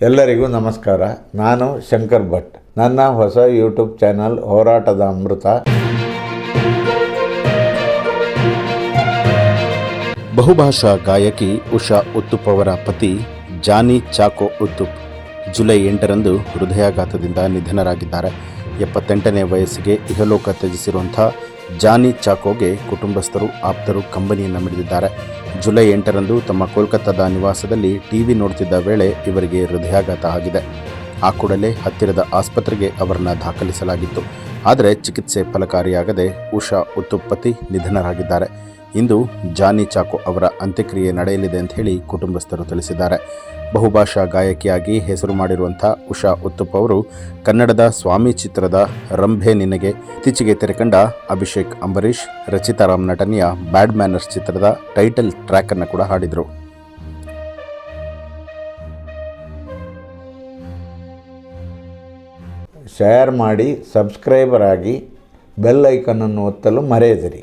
ಎಲ್ಲರಿಗೂ ನಮಸ್ಕಾರ. ನಾನು ಶಂಕರ್ ಭಟ್. ನನ್ನ ಹೊಸ ಯೂಟ್ಯೂಬ್ ಚಾನಲ್ ಹೋರಾಟದ ಅಮೃತ. ಬಹುಭಾಷಾ ಗಾಯಕಿ ಉಷಾ ಉತ್ತುಪ್ ಅವರ ಪತಿ ಜಾನಿ ಚಾಕೋ ಉತ್ತುಪ್ ಜುಲೈ ಎಂಟರಂದು ಹೃದಯಾಘಾತದಿಂದ ನಿಧನರಾಗಿದ್ದಾರೆ. ಎಪ್ಪತ್ತೆಂಟನೇ ವಯಸ್ಸಿಗೆ ಇಹಲೋಕ ತ್ಯಜಿಸಿರುವಂಥ ಜಾನಿ ಚಾಕೋಗೆ ಕುಟುಂಬಸ್ಥರು, ಆಪ್ತರು ಕಂಬನಿಯನ್ನು ಮಿಡಿದಿದ್ದಾರೆ. ಜುಲೈ ಎಂಟರಂದು ತಮ್ಮ ಕೋಲ್ಕತ್ತಾದ ನಿವಾಸದಲ್ಲಿ ಟಿವಿ ನೋಡ್ತಿದ್ದ ವೇಳೆ ಇವರಿಗೆ ಹೃದಯಾಘಾತ ಆಗಿದೆ. ಆ ಕೂಡಲೇ ಹತ್ತಿರದ ಆಸ್ಪತ್ರೆಗೆ ಅವರನ್ನು ದಾಖಲಿಸಲಾಗಿತ್ತು. ಆದರೆ ಚಿಕಿತ್ಸೆ ಫಲಕಾರಿಯಾಗದೆ ಉಷಾ ಉತ್ತುಪ್ಪತಿ ನಿಧನರಾಗಿದ್ದಾರೆ. ಇಂದು ಜಾನಿ ಚಾಕೋ ಅವರ ಅಂತ್ಯಕ್ರಿಯೆ ನಡೆಯಲಿದೆ ಅಂತ ಹೇಳಿ ಕುಟುಂಬಸ್ಥರು ತಿಳಿಸಿದ್ದಾರೆ. ಬಹುಭಾಷಾ ಗಾಯಕಿಯಾಗಿ ಹೆಸರು ಮಾಡಿರುವಂಥ ಉಷಾ ಉತ್ತುಪ್ ಅವರು ಕನ್ನಡದ ಸ್ವಾಮಿ ಚಿತ್ರದ ರಂಭೆ ನಿನಗೆ ಇತ್ತೀಚೆಗೆ ತೆರೆಕಂಡ ಅಭಿಷೇಕ್ ಅಂಬರೀಷ್, ರಚಿತಾ ರಾಮ್ ನಟನೆಯ ಬ್ಯಾಡ್ ಮ್ಯಾನರ್ಸ್ ಚಿತ್ರದ ಟೈಟಲ್ ಟ್ರ್ಯಾಕ್ ಅನ್ನು ಕೂಡ ಹಾಡಿದರು. ಶೇರ್ ಮಾಡಿ ಸಬ್ಸ್ಕ್ರೈಬರ್ ಆಗಿ ಬೆಲ್ ಐಕನನ್ನು ಒತ್ತಲು ಮರೆಯದಿರಿ.